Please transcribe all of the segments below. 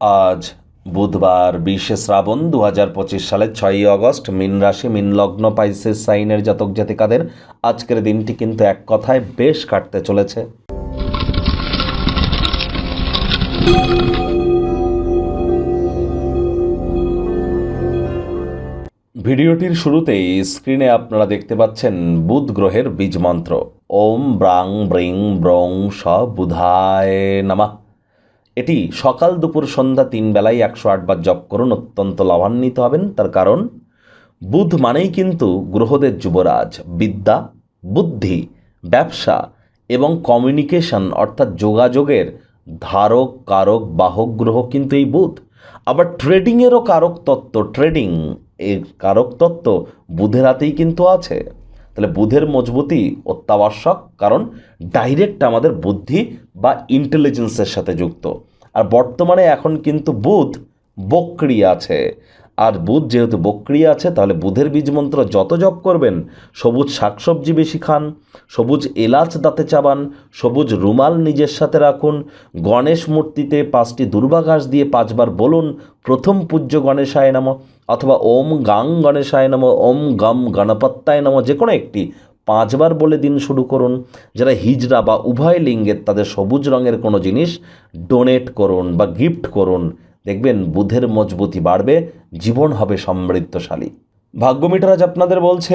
আজ বুধবার বিশে শ্রাবণ দু হাজার পঁচিশ সালের ছয়ই আগস্ট মিন রাশি, মিন লগ্ন, পাইসেস সাইনের জাতক জাতিকাদের আজকের দিনটি কিন্তু এক কথায় বেশ কাটতে চলেছে। ভিডিওটির শুরুতেই স্ক্রিনে আপনারা দেখতে পাচ্ছেন বুধ গ্রহের বীজ মন্ত্র। ওম ব্রাং ব্রিং ব্রং স বুধায় নামা। এটি সকাল দুপুর সন্ধ্যা তিন বেলায় একশো আটবার জপ করুন, অত্যন্ত লাভান্বিত হবেন। তার কারণ, বুধ মানেই কিন্তু গ্রহদের যুবরাজ, বিদ্যা, বুদ্ধি, ব্যবসা এবং কমিউনিকেশন অর্থাৎ যোগাযোগের ধারক, কারক, বাহক গ্রহ কিন্তু এই বুধ। আবার ট্রেডিংয়েরও কারক তত্ত্ব ট্রেডিং এর কারক তত্ত্ব বুধের হাতেই কিন্তু আছে। তাহলে বুধের মজবুতি অত্যাবশ্যক, কারণ ডাইরেক্ট আমাদের বুদ্ধি বা ইন্টেলিজেন্সের সাথে যুক্ত। আর বর্তমানে এখন কিন্তু বুধ বক্রি আছে। আর বুধ যেহেতু বক্রি আছে, তাহলে বুধের বীজ মন্ত্র যত জপ করবেন, সবুজ শাকসবজি বেশি খান, সবুজ এলাচ দাঁতে চাবান, সবুজ রুমাল নিজের সাথে রাখুন, গণেশ মূর্তিতে পাঁচটি দুর্বা ঘাস দিয়ে পাঁচবার বলুন, প্রথম পূজ্য গণেশায় নাম, অথবা ওম গাং গণেশায় নাম, ওম গম গণপত্তায় নাম, যে কোনো একটি পাঁচবার বলে দিন শুরু করুন। যারা হিজড়া বা উভয় লিঙ্গের তাদের সবুজ রঙের কোনো জিনিস ডোনেট করুন বা গিফট করুন। দেখবেন বুধের মজবুতি বাড়বে, জীবন হবে সমৃদ্ধশালী। ভাগ্য মিটার আজ আপনাদের বলছে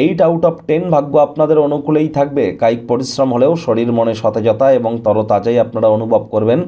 এইট আউট অফ টেন ভাগ্য আপনাদের অনুকূলেই থাকবে। কায়িক পরিশ্রম হলেও শরীর মনে সতেজতা এবং তরতাজাই আপনারা অনুভব করবেন।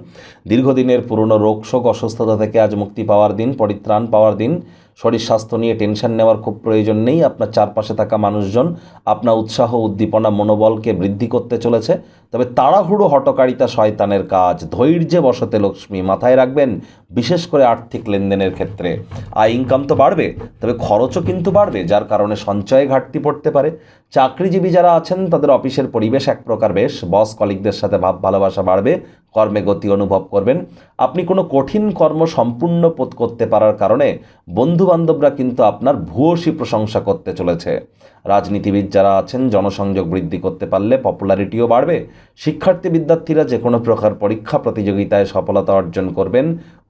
দীর্ঘদিনের পুরনো রোগ, শোক, অসুস্থতা থেকে আজ মুক্তি পাওয়ার দিন, পরিত্রাণ পাওয়ার দিন। শরীর স্বাস্থ্য নিয়ে টেনশন নেওয়ার খুব প্রয়োজন নেই। আপনার চারপাশে থাকা মানুষজন আপনার উৎসাহ, উদ্দীপনা, মনোবলকে বৃদ্ধি করতে চলেছে। তবে তাড়াহুড়ো, হটকারিতা শয়তানের কাজ। ধৈর্যে বসতে লক্ষ্মী মাথায় রাখবেন, বিশেষ করে আর্থিক লেনদেনের ক্ষেত্রে। আয় ইনকাম তো বাড়বে, তবে খরচও কিন্তু বাড়বে, যার কারণে সঞ্চয়ে ঘাটতি পড়তে পারে। চাকরিজীবী যারা আছেন, তাদের অফিসের পরিবেশ এক প্রকার বেশ। বস কলিকদের সাথে ভাব, ভালোবাসা বাড়বে, কর্মে গতি অনুভব করবেন। আপনি কোনো কঠিন কর্ম সম্পূর্ণ পদ- করতে পারার কারণে বন্ধু বান্ধবরা কিন্তু আপনার ভূয়সী প্রশংসা করতে চলেছে। রাজনীতিবিদ যারা আছেন, জনসংযোগ বৃদ্ধি করতে পারলে পপুলারিটিও বাড়বে। শিক্ষার্থী বিদ্যার্থীরা যে কোনো প্রকার পরীক্ষা প্রতিযোগিতায় সফলতা অর্জন করবেন।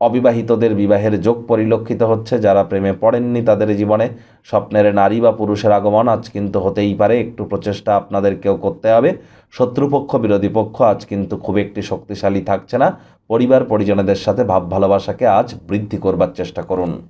অবিবাহিতদের বিবাহের যোগ পরিলক্ষিত হচ্ছে। যারা প্রেমে পড়েননি তাদের জীবনে স্বপ্নের নারী বা পুরুষের আগমন আজ কিন্তু হতেই পারে। একটু প্রচেষ্টা আপনাদেরকেও করতে হবে। শত্রুপক্ষ, বিরোধী পক্ষ আজ কিন্তু খুব একটি শক্তিশালী থাকছে না। পরিবার, পরিজনদের সাথে ভাব ভালোবাসাকে আজ বৃদ্ধি করবার চেষ্টা করুন।